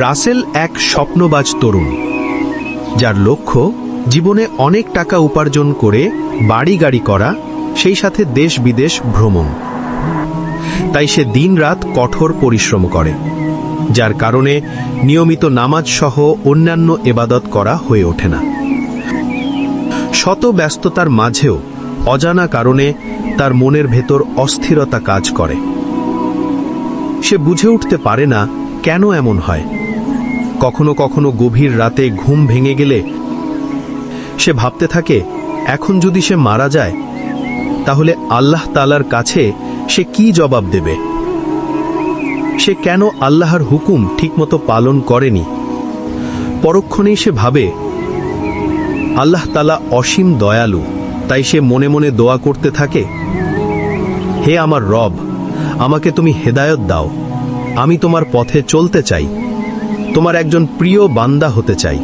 রাসেল এক স্বপ্নবাজ তরুণ, যার লক্ষ্য জীবনে অনেক টাকা উপার্জন করে বাড়ি গাড়ি করা, সেই সাথে দেশ বিদেশ ভ্রমণ। তাই সে দিনরাত কঠোর পরিশ্রম করে, যার কারণে নিয়মিত নামাজ সহ অন্যান্য এবাদত করা হয়ে ওঠে না। শত ব্যস্ততার মাঝেও অজানা কারণে তার মনের ভেতর অস্থিরতা কাজ করে। সে বুঝে উঠতে পারে না কেন এমন হয়। কখনো কখনো গভীর রাতে ঘুম ভেঙে গেলে সে ভাবতে থাকে, এখন যদি সে মারা যায়, তাহলে আল্লাহ তালার কাছে সে কি জবাব দেবে? সে কেন আল্লাহর হুকুম ঠিকমতো পালন করেনি? পরক্ষণেই সে ভাবে, আল্লাহ তালা অসীম দয়ালু, তাই সে মনে মনে দোয়া করতে থাকে, হে আমার রব, আমাকে তুমি হেদায়ত দাও, আমি তোমার পথে চলতে চাই। তোমার একজন প্রিয় বান্দা হতে চাই।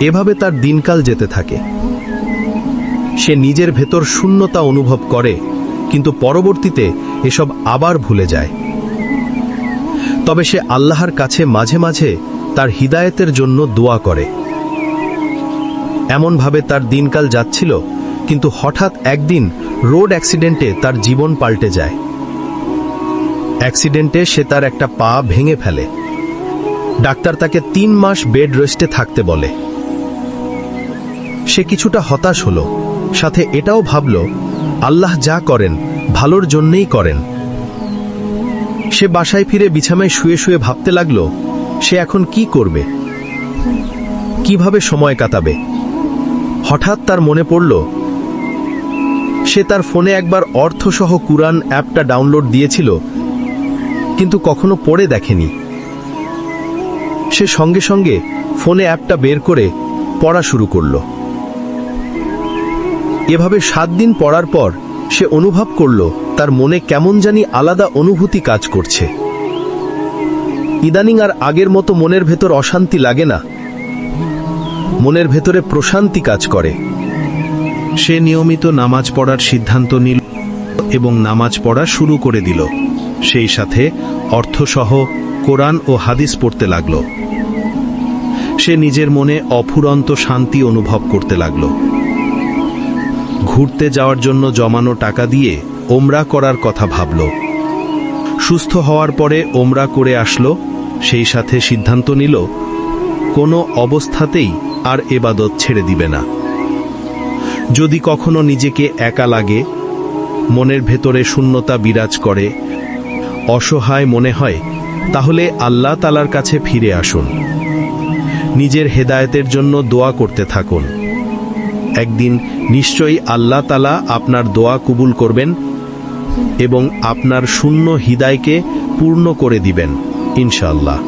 এভাবে তার দিনকাল যেতে থাকে। সে নিজের ভেতর শূন্যতা অনুভব করে, কিন্তু পরবর্তীতে এসব আবার ভুলে যায়। তবে সে আল্লাহর কাছে মাঝে মাঝে তার হিদায়েতের জন্য দোয়া করে। এমনভাবে তার দিনকাল যাচ্ছিল, কিন্তু হঠাৎ একদিন রোড অ্যাক্সিডেন্টে তার জীবন পাল্টে যায়। অ্যাক্সিডেন্টে সে তার একটা পা ভেঙে ফেলে। ডাক্তার তাকে তিন মাস বেড রেস্টে থাকতে বলে। সে কিছুটা হতাশ হলো, সাথে এটাও ভাবল, আল্লাহ যা করেন, ভালোর জন্যেই করেন। সে বাসায় ফিরে বিছানায় শুয়ে শুয়ে ভাবতে লাগল, সে এখন কি করবে? কীভাবে সময় কাটাবে? হঠাৎ তার মনে পড়ল, সে তার ফোনে একবার অর্থসহ কুরআন অ্যাপটা ডাউনলোড দিয়েছিল, কিন্তু কখনো পড়ে দেখেনি। সে সঙ্গে সঙ্গে ফোনে অ্যাপটা বের করে পড়া শুরু করল। এভাবে সাত দিন পড়ার পর সে অনুভব করল তার মনে কেমন জানি আলাদা অনুভূতি কাজ করছে। ইদানিং আর আগের মতো মনের ভেতর অশান্তি লাগে না। মনের ভেতরে প্রশান্তি কাজ করে। সে নিয়মিত নামাজ পড়ার সিদ্ধান্ত নিল এবং নামাজ পড়া শুরু করে দিল। সেই সাথে অর্থসহ কোরআন ও হাদিস পড়তে লাগল। সে নিজের মনে অফুরন্ত শান্তি অনুভব করতে লাগল। ঘুরতে যাওয়ার জন্য জমানো টাকা দিয়ে ওমরা করার কথা ভাবল। সুস্থ হওয়ার পরে ওমরা করে আসলো, সেই সাথে সিদ্ধান্ত নিল, কোনো অবস্থাতেই আর এবাদত ছেড়ে দিবে না। যদি কখনো নিজেকে একা লাগে, মনের ভেতরে শূন্যতা বিরাজ করে অসহায় মনে হয়, তাহলে আল্লাহ তালার কাছে ফিরে আসুন। নিজের হেদায়েতের জন্য দোয়া করতে থাকুন। একদিন নিশ্চয়ই আল্লাহ তালা আপনার দোয়া কবুল করবেন এবং আপনার শূন্য হৃদয়কে পূর্ণ করে দিবেন, ইনশাআল্লাহ।